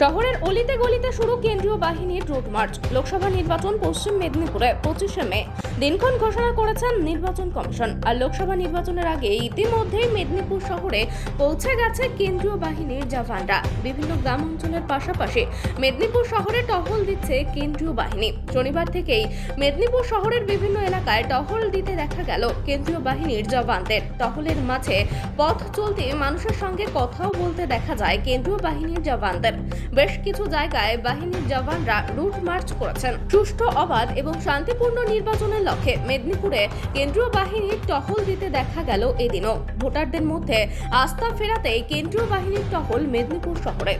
শহরের অলিতে গলিতে শুরু কেন্দ্রীয় বাহিনীর রুট মার্চ। লোকসভা নির্বাচন পশ্চিম মেদিনীপুরে পঁচিশে মে। দিনক্ষণ ঘোষণা করেছেন নির্বাচন কমিশন। আর লোকসভা নির্বাচনের আগে ইতিমধ্যেই মেদিনীপুর শহরে পৌঁছে গেছে কেন্দ্রীয় বাহিনীর জওয়ানরা। বিভিন্ন গ্রাম অঞ্চলের পাশাপাশি মেদিনীপুর শহরে টহল দিচ্ছে কেন্দ্রীয় বাহিনী। শনিবার থেকেই মেদিনীপুর শহরের বিভিন্ন এলাকায় টহল দিতে দেখা গেল কেন্দ্রীয় বাহিনীর জওয়ানদের। টহলের মাঝে পথ চলতে মানুষের সঙ্গে কথাও বলতে দেখা যায় কেন্দ্রীয় বাহিনীর জওয়ানদের। বেশ কিছু জায়গায় বাহিনীর জওয়ানরা রুট মার্চ করেছেন। সুষ্ঠু অবাধ এবং শান্তিপূর্ণ নির্বাচনের লক্ষ্যে মেদিনীপুরে কেন্দ্রীয় বাহিনীর টহল দিতে দেখা গেল এদিনও। ভোটারদের মধ্যে আস্থা ফেরাতেই কেন্দ্রীয় বাহিনীর টহল মেদিনীপুর শহরে।